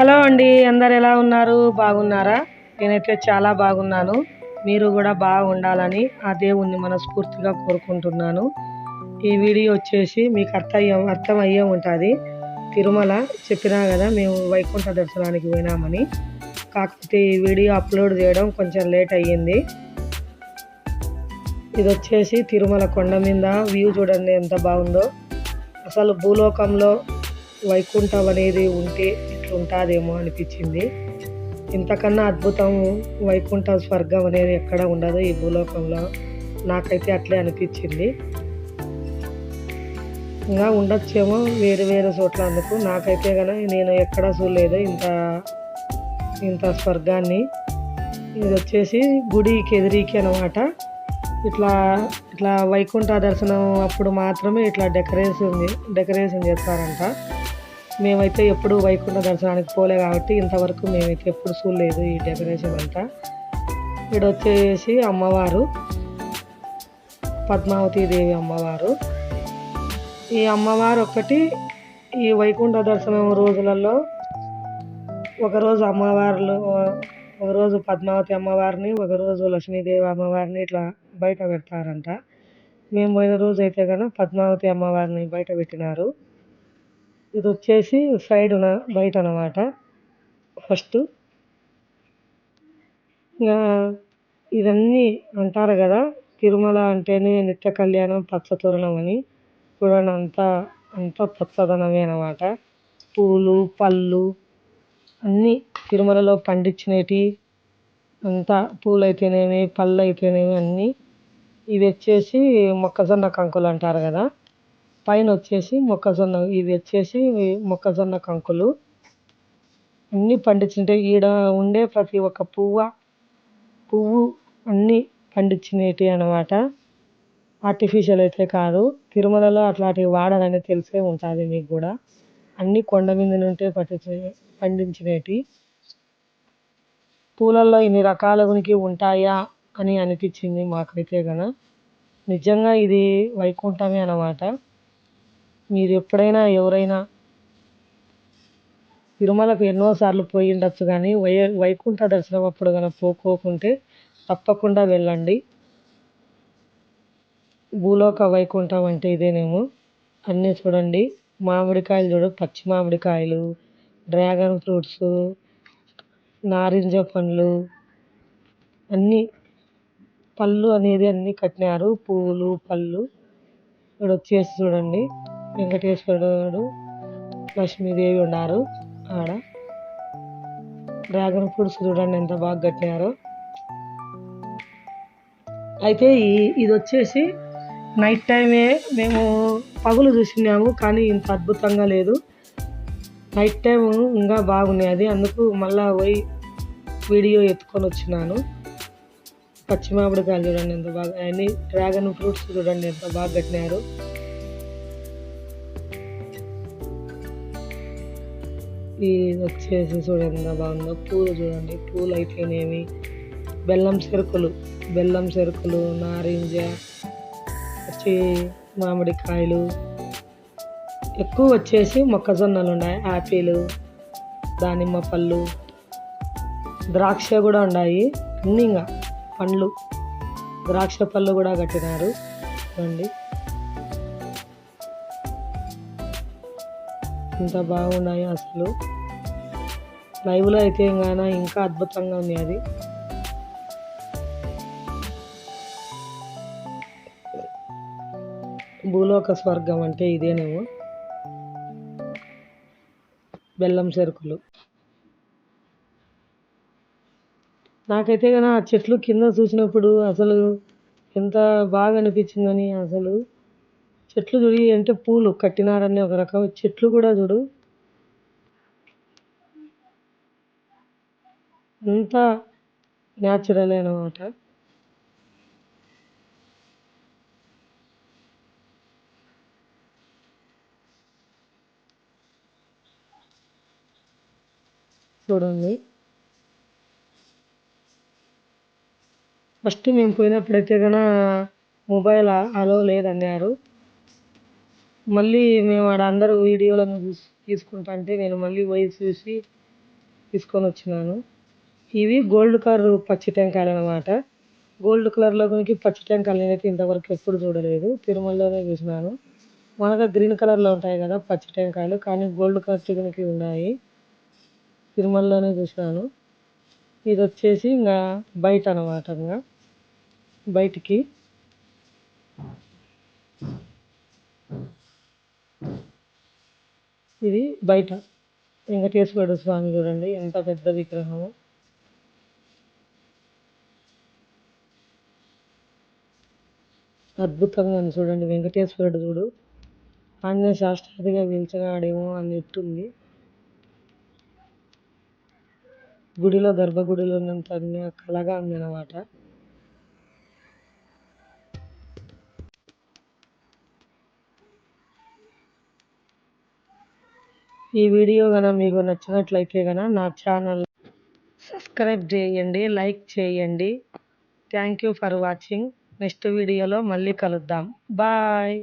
Hello అండి అందరు ఎలా ఉన్నారు? బాగున్నారా? నేనైతే చాలా బాగున్నాను. మీరు కూడా బాగుండాలని ఆ దేవుణ్ణి మనస్ఫూర్తిగా కోరుకుంటున్నాను. ఈ వీడియో వచ్చేసి మీకు అర్థం అర్థమయ్యే ఉంటుంది. తిరుమల చెప్పినా కదా మేము వైకుంఠ దర్శనానికి పోయినామని. కాకపోతే ఈ వీడియో అప్లోడ్ చేయడం కొంచెం లేట్ అయ్యింది. ఇది వచ్చేసి తిరుమల కొండ మీద వ్యూ చూడండి ఎంత బాగుందో. అసలు భూలోకంలో వైకుంఠం అనేది ఉంటే ఉంటుందేమో అనిపించింది. ఇంతకన్నా అద్భుతం వైకుంఠ స్వర్గం అనేది ఎక్కడ ఉండదు ఈ భూలోకంలో. నాకైతే అట్లే అనిపించింది. ఇంకా ఉండొచ్చేమో వేరు వేరే చోట్ల అందుకు. నాకైతే కనుక నేను ఎక్కడా చూడలేదు ఇంత ఇంత స్వర్గాన్ని. ఇది వచ్చేసి గుడికి ఎదిరికి అనమాట ఇట్లా ఇట్లా వైకుంఠ దర్శనం అప్పుడు మాత్రమే ఇట్లా డెకరేషన్ డెకరేషన్ చేస్తారంట. మేమైతే ఎప్పుడు వైకుంఠ దర్శనానికి పోలే కాబట్టి ఇంతవరకు మేమైతే ఎప్పుడు చూడలేదు ఈ డెకరేషన్ అంతా. ఇక్కడ వచ్చేసి అమ్మవారు పద్మావతి దేవి అమ్మవారు. ఈ అమ్మవారు ఒకటి ఈ వైకుంఠ దర్శనం రోజులలో ఒకరోజు అమ్మవార్లు ఒకరోజు పద్మావతి అమ్మవారిని ఒకరోజు లక్ష్మీదేవి అమ్మవారిని ఇట్లా బయట పెడతారంట. మేము పోయిన రోజు అయితే కనుక పద్మావతి అమ్మవారిని బయట పెట్టినారు. ఇది వచ్చేసి సైడ్ బయట అనమాట ఫస్ట్ ఇంకా ఇవన్నీ అంటారు కదా తిరుమల అంటేనే నిత్య కళ్యాణం పచ్చ తోరణం అని చూడండి అంతా అంతా పచ్చదనమే అనమాట పూలు పళ్ళు అన్నీ తిరుమలలో పండించినవి అంతా పూలు అయితేనేమి పళ్ళు అయితేనేమి అన్నీ ఇవి వచ్చేసి మొక్కజొన్న కంకులు అంటారు కదా. పైన వచ్చేసి మొక్కజొన్న ఇది వచ్చేసి మొక్కజొన్న కంకులు. అన్నీ పండించుంటే ఈడ ఉండే ప్రతి ఒక్క పువ్వ పువ్వు అన్నీ పండించినవి అనమాట ఆర్టిఫిషియల్ అయితే కాదు. తిరుమలలో అట్లాంటివి వాడరని తెలిసే ఉంటుంది మీకు కూడా. అన్నీ కొండ మీద నుంటే పట్టించి పండించినవి పూలల్లో ఇన్ని రకాల ఉనికి ఉంటాయా అని అనిపించింది మాకైతే కన నిజంగా ఇది వైకుంఠమే అన్నమాట. మీరు ఎప్పుడైనా ఎవరైనా తిరుమలకు ఎన్నోసార్లు పోయి ఉండొచ్చు కానీ వై వైకుంఠ దర్శనం అప్పుడు కనుక పోకోకుంటే తప్పకుండా వెళ్ళండి. భూలోక వైకుంఠం అంటే ఇదేనేమో. అన్నీ చూడండి. మామిడికాయలు చూడు పచ్చి మామిడికాయలు డ్రాగన్ ఫ్రూట్స్ నారింజ పండ్లు అన్నీ పళ్ళు అనేది అన్నీ కట్టినారు. పువ్వులు పళ్ళు. ఇక్కడ వచ్చేసి చూడండి. వెంకటేశ్వరుడు లక్ష్మీదేవి ఉన్నారు ఆడ. డ్రాగన్ ఫ్రూట్స్ చూడండి ఎంత బాగా కట్టినారో. అయితే ఈ ఇది వచ్చేసి నైట్ టైమే మేము పగులు చూసినాము కానీ ఇంత అద్భుతంగా లేదు. నైట్ టైం ఇంకా బాగున్నాయి అది అందుకు మళ్ళా పోయి వీడియో ఎత్తుకొని వచ్చినాను. పచ్చిమామిడికాయలు చూడండి ఎంత బాగా అన్ని డ్రాగన్ ఫ్రూట్స్ చూడండి ఎంత బాగా కట్టినారు. ఈ వచ్చేసి చూడండి ఎంత బాగుందో? పూలు చూడండి పూలు అయితేనేమి? బెల్లం చెరుకులు బెల్లం చెరుకులు నారింజ వచ్చి మామిడికాయలు. ఎక్కువ వచ్చేసి మొక్కజొన్నలు ఉన్నాయి యాపిల్ దానిమ్మ పళ్ళు ద్రాక్ష కూడా ఉన్నాయి అన్నీ ఇంకా పండ్లు. ద్రాక్ష పళ్ళు కూడా కట్టినారు. చూడండి ఎంత బాగున్నాయి అసలు. లైవ్లో అయితే ఇంకా ఇంకా అద్భుతంగా ఉంది అది. భూలోక స్వర్గం అంటే ఇదేనేమో? బెల్లం చెరుకులు. నాకైతే కానీ ఆ చెట్లు కింద చూసినప్పుడు అసలు ఎంత బాగా అనిపించిందని అసలు. చెట్లు చూడి అంటే పూలు కట్టినారని ఒక రకం చెట్లు కూడా చూడు. అంతా న్యాచురల్ అనమాట చూడండి. ఫస్ట్ మేము పోయినప్పుడైతే కనుక మొబైల్ అలో లేదన్నారు. మళ్ళీ మేము ఆడ అందరూ వీడియోలను తీసుకుంటా అంటే నేను మళ్ళీ పోయి చూసి తీసుకొని వచ్చినాను. ఇవి గోల్డ్ కలర్ పచ్చి టెంకాయలు అనమాట గోల్డ్ కలర్లో గురించి పచ్చి టెంకాయలు నేనైతే ఇంతవరకు ఎప్పుడు చూడలేదు. తిరుమలలోనే చూసినాను. మనకు గ్రీన్ కలర్లో ఉంటాయి కదా పచ్చి టెంకాయలు కానీ గోల్డ్ కలర్ చికెన్కి ఉన్నాయి. తిరుమలలోనే చూసినాను. ఇది వచ్చేసి ఇంకా బయట అనమాట ఇంకా. బయటికి. ఇది బయట. వెంకటేశ్వర స్వామి చూడండి ఎంత పెద్ద విగ్రహము. అద్భుతంగా ఉంది చూడండి వెంకటేశ్వరుడు చూడు. ఆంజనేయ శాస్త్రదిగా పిలిచినాడేమో అన్నట్టుంది గుడిలో గర్భగుడిలో ఉన్నంత కళగా ఉంది ఈ వీడియో కనుక మీకు నచ్చినట్లయితే కనుక నా ఛానల్ సబ్స్క్రైబ్ చేయండి లైక్ చేయండి. Thank you for watching next వీడియోలో మళ్ళీ కలుద్దాం. బాయ్